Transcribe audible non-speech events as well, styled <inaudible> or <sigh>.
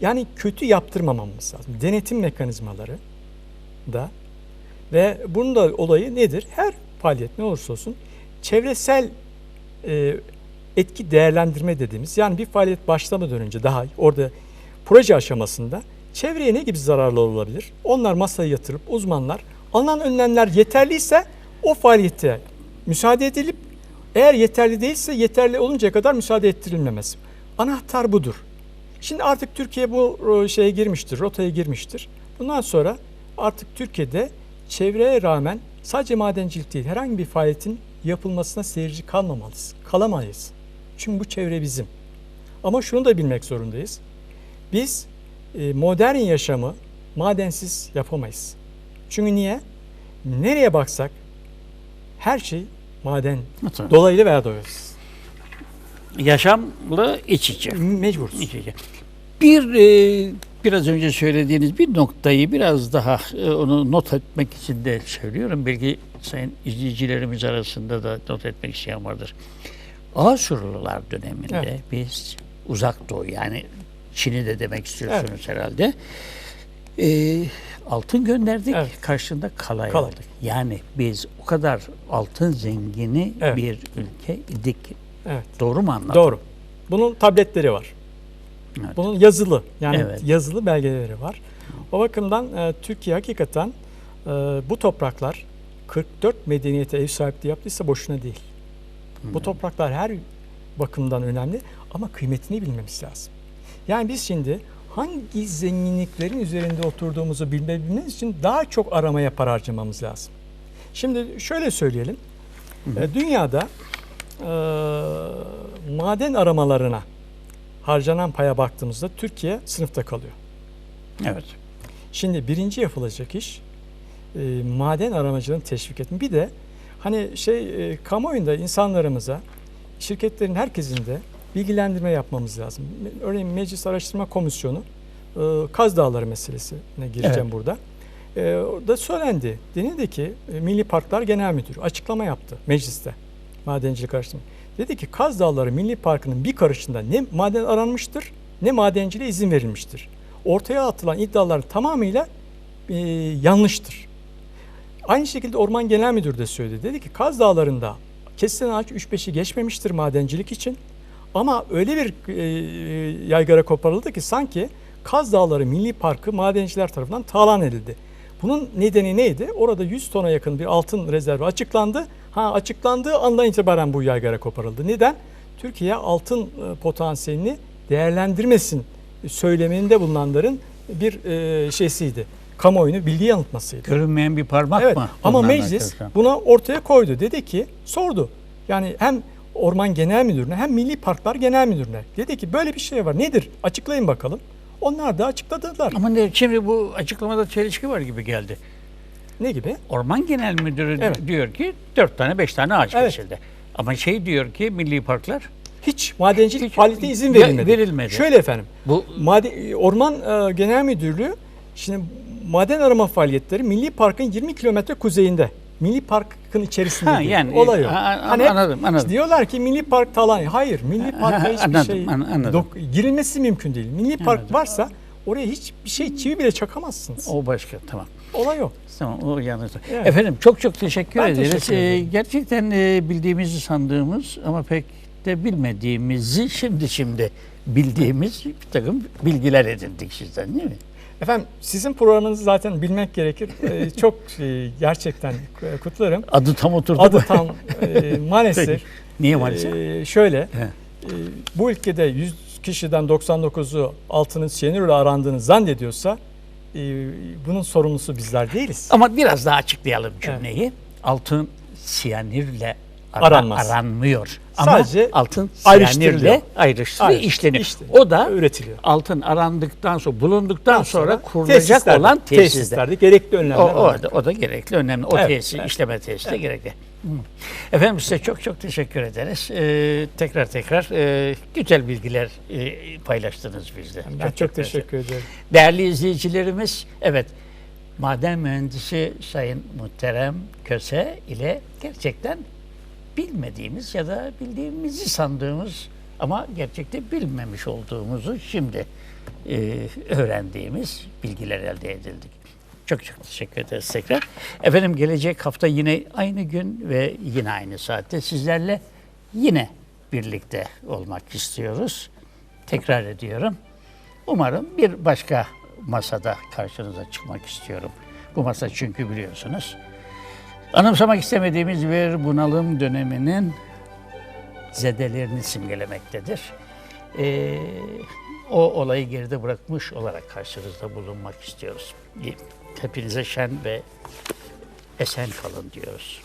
yani kötü yaptırmamamız lazım. Denetim mekanizmaları da ve bunun da olayı nedir? Her faaliyet ne olursa olsun çevresel e, etki değerlendirme dediğimiz yani bir faaliyet başlamadan önce daha orada proje aşamasında çevreye ne gibi zararlar olabilir? Onlar masaya yatırıp uzmanlar alınan önlemler yeterliyse o faaliyete müsaade edilip eğer yeterli değilse yeterli oluncaya kadar müsaade ettirilmemesi. Anahtar budur. Şimdi artık Türkiye bu e, şeye girmiştir, rotaya girmiştir. Bundan sonra artık Türkiye'de çevreye rağmen sadece madencilik değil herhangi bir faaliyetin yapılmasına seyirci kalmamalıyız. Kalamayız. Çünkü bu çevre bizim. Ama şunu da bilmek zorundayız. Biz e, modern yaşamı madensiz yapamayız. Çünkü niye? Nereye baksak her şey maden Tabii. dolaylı veya dolayısız. Yaşamlı iç içe. Mecburuz. İç içe. Bir e, biraz önce söylediğiniz bir noktayı biraz daha e, onu not etmek için de söylüyorum. Belki sayın izleyicilerimiz arasında da not etmek isteyen vardır. Asurlular döneminde Evet. biz uzak doğu yani Çin'i de demek istiyorsunuz herhalde. E, altın gönderdik. Evet. Karşında kalay Kalay. aldık. Yani biz o kadar altın zengini Evet. bir ülke idik. Evet. Doğru mu anladım? Doğru. Bunun tabletleri var. Evet. Bunun yazılı yani Evet. yazılı belgeleri var. O bakımdan e, Türkiye hakikaten e, bu topraklar 44 medeniyete ev sahipliği yaptıysa boşuna değil. Bu topraklar her bakımdan önemli ama kıymetini bilmemiz lazım. Yani biz şimdi hangi zenginliklerin üzerinde oturduğumuzu bilmemiz için daha çok aramaya para harcamamız lazım. Şimdi şöyle söyleyelim. E, Dünyada e, maden aramalarına harcanan paya baktığımızda Türkiye sınıfta kalıyor. Evet. Şimdi birinci yapılacak iş e, maden aramacılığını teşvik etmek. Bir de hani şey e, kamuoyunda insanlarımıza şirketlerin herkesin de bilgilendirme yapmamız lazım. Örneğin Meclis Araştırma Komisyonu e, Kaz Dağları meselesine gireceğim Evet. burada. E, orada söylendi. Denildi ki e, Milli Parklar Genel Müdürü açıklama yaptı mecliste. Madencilik araştırma. Dedi ki Kaz Dağları Milli Parkı'nın bir karışında ne maden aranmıştır ne madenciliğe izin verilmiştir. Ortaya atılan iddialar tamamıyla e, yanlıştır. Aynı şekilde Orman Genel Müdürü de söyledi. Dedi ki Kaz Dağları'nda kesilen ağaç 3-5'i geçmemiştir madencilik için. Ama öyle bir e, yaygara koparıldı ki sanki Kaz Dağları Milli Parkı madenciler tarafından talan edildi. Bunun nedeni neydi? Orada 100 tona yakın bir altın rezervi açıklandı. Ha açıklandığı andan itibaren bu yaygara koparıldı. Neden? Türkiye altın e, potansiyelini değerlendirmesin söyleminde bulunanların bir e, şeysiydi. Kamuoyunu bilgi yanıltmasıydı. Görünmeyen bir parmak Evet mı? ama meclis çalışan? buna ortaya koydu. Dedi ki sordu. Yani hem Orman Genel Müdürü'ne hem Milli Parklar Genel Müdürü'ne. Dedi ki böyle bir şey var. Nedir? Açıklayın bakalım. Onlar da açıkladılar. Ama ne, şimdi bu açıklamada çelişki var gibi geldi. Ne gibi? Orman Genel Müdürü Evet. diyor ki dört tane beş tane ağaç Evet. kesildi. Ama şey diyor ki milli parklar Hiç madencilik Hiç- faaliyete izin Ve- verilmedi. verilmedi. Şöyle efendim. bu Made, Orman e, Genel Müdürlüğü şimdi maden arama faaliyetleri Milli Park'ın 20 kilometre kuzeyinde. Milli Park'ın içerisinde Ha, yani, olay a- Hani anladım, anladım. Diyorlar ki Milli Park talan. Hayır, Milli Park'a hiçbir Anladım, şey an- anladım. dok- girilmesi mümkün değil. Milli Park Anladım. varsa oraya hiçbir şey çivi bile çakamazsınız. o başka tamam. Olay o. Tamam o yanlış. Evet. Efendim çok çok teşekkür Ben ederiz. teşekkür ederim. Ee, gerçekten e, bildiğimizi sandığımız ama pek de bilmediğimizi şimdi şimdi bildiğimiz bir takım bilgiler edindik sizden değil mi? Efendim sizin programınızı zaten bilmek gerekir. Ee, <laughs> çok e, gerçekten kutlarım. Adı tam oturdu Adı tam <laughs> e, maalesef. Peki. Niye maalesef? e, şöyle. He. e, bu ülkede 100 kişiden 99'u altının siyanürle arandığını zannediyorsa e, bunun sorumlusu bizler değiliz. Ama biraz daha açıklayalım cümleyi. Altın siyanürle ara- Aranmaz. aranmıyor. Ama Sadece altın siyanürle ayrıştırılıyor, işleniyor. işleniyor, O da üretiliyor. altın arandıktan sonra, bulunduktan Daha sonra, kurulacak tesislerde- olan tesisler. tesislerde gerekli önlemler O, o, da, o da gerekli, önemli. O Evet, tesis, evet. işleme tesisi de gerekli. Efendim size çok çok teşekkür ederiz. Ee, tekrar tekrar e, güzel bilgiler e, paylaştınız bizle. Ben çok, teşekkür ederim. Değerli izleyicilerimiz, evet maden mühendisi Sayın Muhterem Köse ile gerçekten bilmediğimiz ya da bildiğimizi sandığımız ama gerçekte bilmemiş olduğumuzu şimdi e, öğrendiğimiz bilgiler elde edildik. Çok çok teşekkür ederiz tekrar. Efendim gelecek hafta yine aynı gün ve yine aynı saatte sizlerle yine birlikte olmak istiyoruz. Tekrar ediyorum. Umarım bir başka masada karşınıza çıkmak istiyorum. Bu masa çünkü biliyorsunuz anımsamak istemediğimiz bir bunalım döneminin zedelerini simgelemektedir. Ee, o olayı geride bırakmış olarak karşınızda bulunmak istiyoruz. Hepinize şen ve esen kalın diyoruz.